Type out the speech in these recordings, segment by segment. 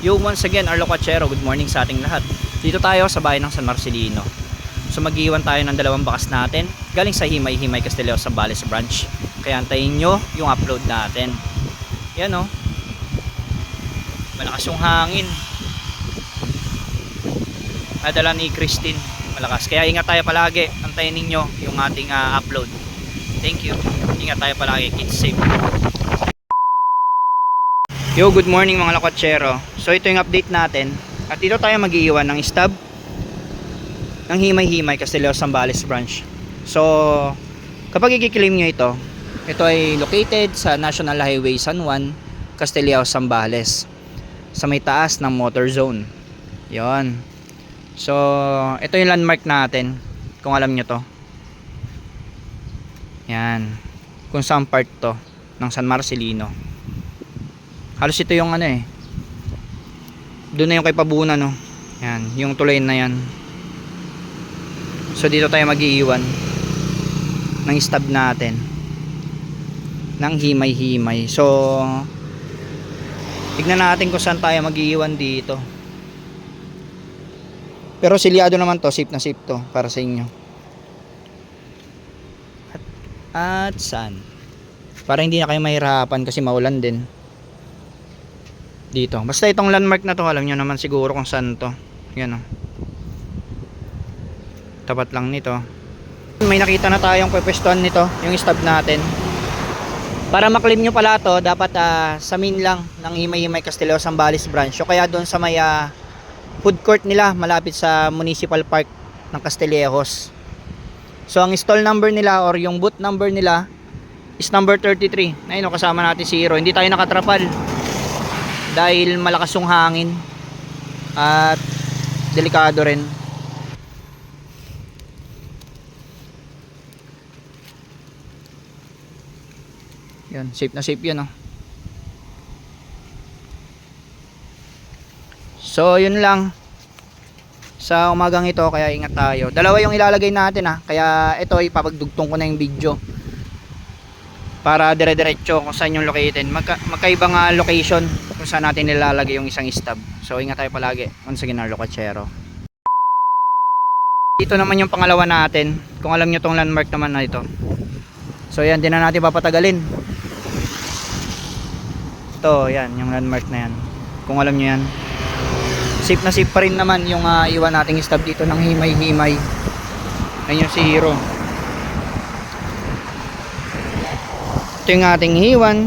Yo, once again, Arlo Quachero, good morning sa ating lahat. Dito tayo sa bahay ng San Marcelino. So mag-iwan tayo ng dalawang bakas natin galing sa Himay Himay Castillo sa Bales branch. Kaya antayin nyo yung upload natin. Yan oh. Malakas yung hangin. Nadala ni Christine. Malakas. Kaya ingat tayo palagi. Antayin ninyo yung ating ah, upload. Thank you. Ingat tayo palagi. Keep safe. Yo, good morning mga lakotsero. So ito yung update natin. At dito tayo mag-iiwan ng stub ng Himay-Himay Castillo Zambales branch. So, kapag i-claim nyo ito, ito ay located sa National Highway San Juan, Castillao, Zambales. Sa may taas ng motor zone. Yon. So, ito yung landmark natin. Kung alam nyo to. Yan. Kung saan part to ng San Marcelino halos ito yung ano eh. Doon na yung kay Pabuna no? Yan yung tulay na yan. So dito tayo mag-iiwan ng stub natin. Ng himay-himay. So tignan natin kung saan tayo mag-iiwan dito. Pero silyado naman to safe na safe to para sa inyo. At, at saan? Para hindi na kayo mahirapan kasi maulan din dito. Basta itong landmark na to, alam nyo naman siguro kung saan to. Yan o. Tapat lang nito. May nakita na tayong pwepestuhan nito, yung stub natin. Para maklim nyo pala to, dapat ah, sa main lang ng Himay-Himay Castillo Zambales branch. O kaya doon sa may ah, food court nila, malapit sa Municipal Park ng Castillejos. So ang stall number nila or yung booth number nila is number 33. Ayun o, kasama natin si Hero. Hindi tayo nakatrapal dahil malakas yung hangin at delikado rin. Yun safe na safe yun oh. so yun lang sa umagang ito kaya ingat tayo. Dalawa yung ilalagay natin ha kaya ito ipapagdugtong ko na yung video para dire-diretso kung saan yung located. Magka, magkaibang ah, location kung saan natin nilalagay yung isang stub so ingat tayo palagi. Once again Arlo Cachero dito naman yung pangalawa natin. Kung alam nyo tong landmark naman na ito. So yan. Din na natin papatagalin. Ito yan. Yung landmark na yan. Kung alam nyo yan. Safe na safe pa rin naman yung ah, iwan nating stub dito ng himay-himay. Ayun yung si Hero ito yung ating hiwan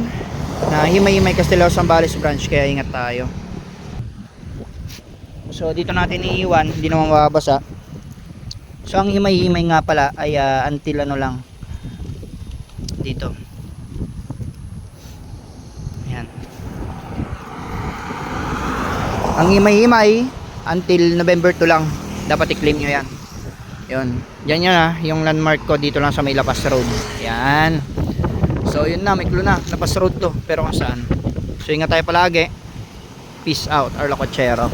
na himay-himay Castilao Zambales branch kaya ingat tayo. So dito natin iiwan hindi naman mababasa. So ang himay-himay nga pala ay ah, until ano lang. Dito. Yan ang himay-himay until November 2 lang. Dapat i-claim nyo yan. Yun. Yan yan ah yung landmark ko dito lang sa may Lapas Road. Yan So yun na, may clue na. Lapas road to. Pero kung saan. So ingat tayo palagi. Peace out, Arlo Cochero.